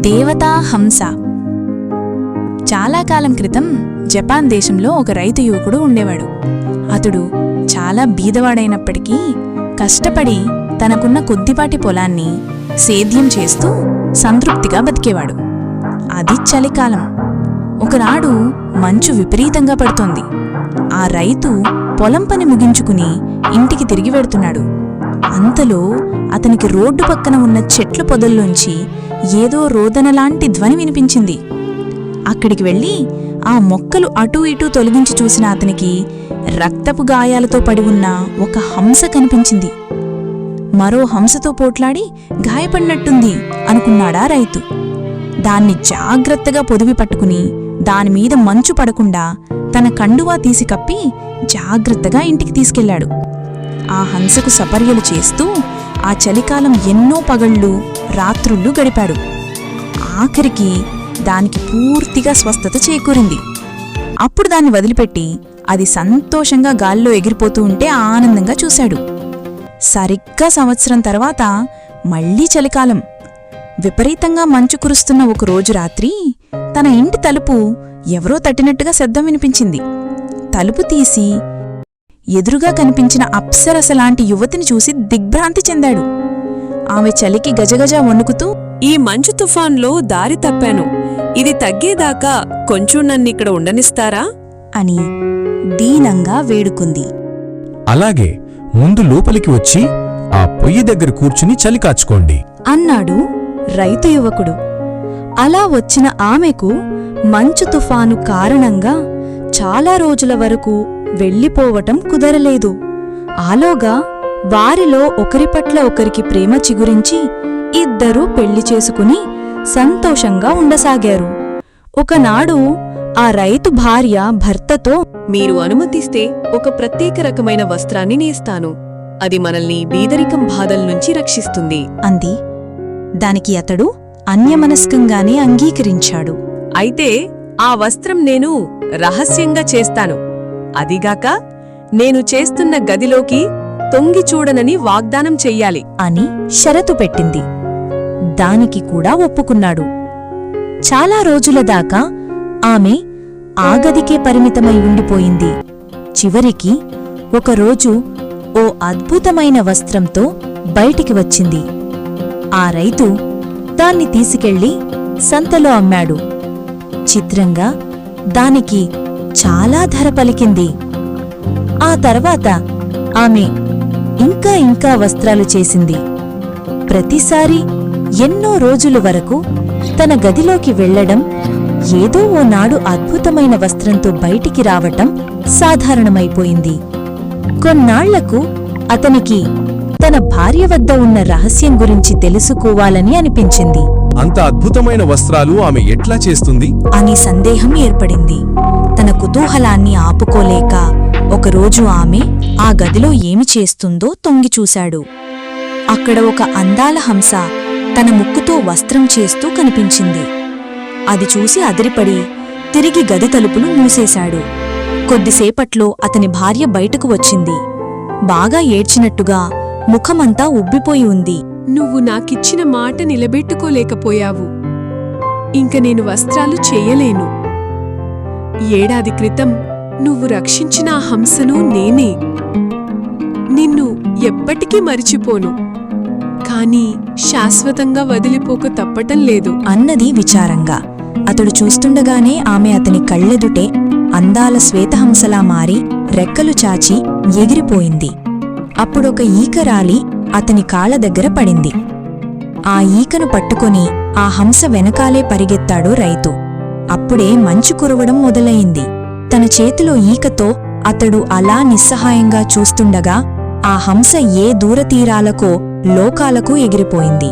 దేవతా హంస. చాలా కాలం క్రితం జపాన్ దేశంలో ఒక రైతు యువకుడు ఉండేవాడు. అతడు చాలా బీదవాడైనప్పటికీ కష్టపడి తనకున్న కొద్దిపాటి పొలాన్ని సేద్యం చేస్తూ సంతృప్తిగా బతికేవాడు. అది చలికాలం. ఒకనాడు మంచు విపరీతంగా పడుతోంది. ఆ రైతు పొలం పని ముగించుకుని ఇంటికి తిరిగి వెడుతున్నాడు అంతలో అతనికి రోడ్డు పక్కన ఉన్న చెట్ల పొదల్లోంచి ఏదో రోదనలాంటి ధ్వని వినిపించింది. అక్కడికి వెళ్ళి ఆ మొక్కలు అటూ ఇటూ తొలగించి చూసిన అతనికి రక్తపు గాయాలతో పడి ఉన్న ఒక హంస కనిపించింది. మరో హంసతో పోట్లాడి గాయపడినట్టుంది అనుకున్నాడా రైతు. దాన్ని జాగ్రత్తగా పొదివి పట్టుకుని దానిమీద మంచు పడకుండా తన కండువా తీసి కప్పి జాగ్రత్తగా ఇంటికి తీసుకెళ్ళాడు. ఆ హంసకు సపర్యలు చేస్తూ ఆ చలికాలం ఎన్నో పగళ్ళు రాత్రుళ్ళు గడిపాడు. ఆఖరికి దానికి పూర్తిగా స్వస్థత చేకూరింది. అప్పుడు దాన్ని వదిలిపెట్టి అది సంతోషంగా గాల్లో ఎగిరిపోతూ ఉంటే ఆనందంగా చూశాడు. సరిగ్గా సంవత్సరం తర్వాత మళ్ళీ చలికాలం. విపరీతంగా మంచు కురుస్తున్న ఒక రోజు రాత్రి తన ఇంటి తలుపు ఎవరో తట్టినట్టుగా శబ్దం వినిపించింది. తలుపు తీసి ఎదురుగా కనిపించిన అప్సరసలాంటి యువతిని చూసి దిగ్భ్రాంతి చెందాడు. ఆమె చలికి గజగజ వణుకుతూ ఈ మంచు తుఫాన్లో దారి తప్పాను. ఇది తగ్గేదాకా కొంచెం నన్నిక్కడ ఉండనిస్తారా? అని దీనంగా వేడుకుంది. అలాగే ముందు లోపలికి వచ్చి ఆ పొయ్యి దగ్గర కూర్చుని చలి కాచుకోండి. అన్నాడు రైతు యువకుడు. అలా వచ్చిన ఆమెకు మంచు తుఫాను కారణంగా చాలా రోజుల వరకు వెళ్ళిపోవటం కుదరలేదు. ఆలోగా వారిలో ఒకరి పట్ల ఒకరికి ప్రేమ చిగురించి ఇద్దరూ పెళ్ళి చేసుకుని సంతోషంగా ఉండసాగారు. ఒకనాడు ఆ రైతు భార్య భర్తతో మీరు అనుమతిస్తే ఒక ప్రత్యేక రకమైన వస్త్రాన్ని నేస్తాను. అది మనల్ని బీదరికం బాధల నుంచి రక్షిస్తుంది. అంది. దానికి అతడు అన్యమనస్కంగానే అంగీకరించాడు. అయితే ఆ వస్త్రం నేను రహస్యంగా చేస్తాను. అదిగాక నేను చేస్తున్న గదిలోకి తొంగి చూడనని వాగ్దానం చెయ్యాలి. అని షరతు పెట్టింది. దానికి కూడా ఒప్పుకున్నాడు. చాలా రోజుల దాకా ఆమె ఆ గదికే పరిమితమై ఉండిపోయింది. చివరికి ఒకరోజు ఓ అద్భుతమైన వస్త్రంతో బయటికి వచ్చింది. ఆ రైతు దాన్ని తీసుకెళ్ళి సంతలో అమ్మాడు. చిత్రంగా దానికి చాలా ధర పలికింది. ఆ తర్వాత ఆమె ఇంకా ఇంకా వస్త్రాలు చేసింది. ప్రతిసారి ఎన్నో రోజుల వరకు తన గదిలోకి వెళ్ళడం ఏదో ఓ నాడు అద్భుతమైన వస్త్రంతో బయటికి రావటం సాధారణమైపోయింది. కొన్నాళ్ళకు అతనికి తన భార్య వద్ద ఉన్న రహస్యం గురించి తెలుసుకోవాలని అనిపించింది. అంత అద్భుతమైన వస్త్రాలు ఆమె ఎట్లా చేస్తుంది? అని సందేహం ఏర్పడింది. తన కుతూహలాన్ని ఆపుకోలేక ఒకరోజు ఆమె ఆ గదిలో ఏమి చేస్తుందో తొంగిచూశాడు అక్కడ ఒక అందాల హంస తన ముక్కుతో వస్త్రం చేస్తూ కనిపించింది. అది చూసి అదిరిపడి తిరిగి గది తలుపులు మూసేశాడు. కొద్దిసేపట్లో అతని భార్య బయటకు వచ్చింది. బాగా ఏడ్చినట్టుగా ముఖమంతా ఉబ్బిపోయి ఉంది. నువ్వు నాకిచ్చిన మాట నిలబెట్టుకోలేకపోయావు. ఇంక నేను వస్త్రాలు చేయలేను. ఏడాది క్రితం నువ్వు రక్షించిన ఆ హంసను నేనే. నిన్ను ఎప్పటికీ మరిచిపోను. కాని శాశ్వతంగా వదిలిపోక తప్పటం లేదు. అన్నది విచారంగా. అతడు చూస్తుండగానే ఆమె అతని కళ్ళెదుటే అందాల శ్వేతహంసలా మారి రెక్కలు చాచి ఎగిరిపోయింది. అప్పుడొక ఈక రాలి అతని కాళ్ళ దగ్గర పడింది. ఆ ఈకను పట్టుకొని ఆ హంస వెనకాలే పరిగెత్తాడు రైతు. అప్పుడే మంచు కురవడం మొదలయింది తన చేతిలో ఈకతో అతడు అలా నిస్సహాయంగా చూస్తుండగా ఆ హంస ఏ దూరతీరాలకో లోకాలకు ఎగిరిపోయింది.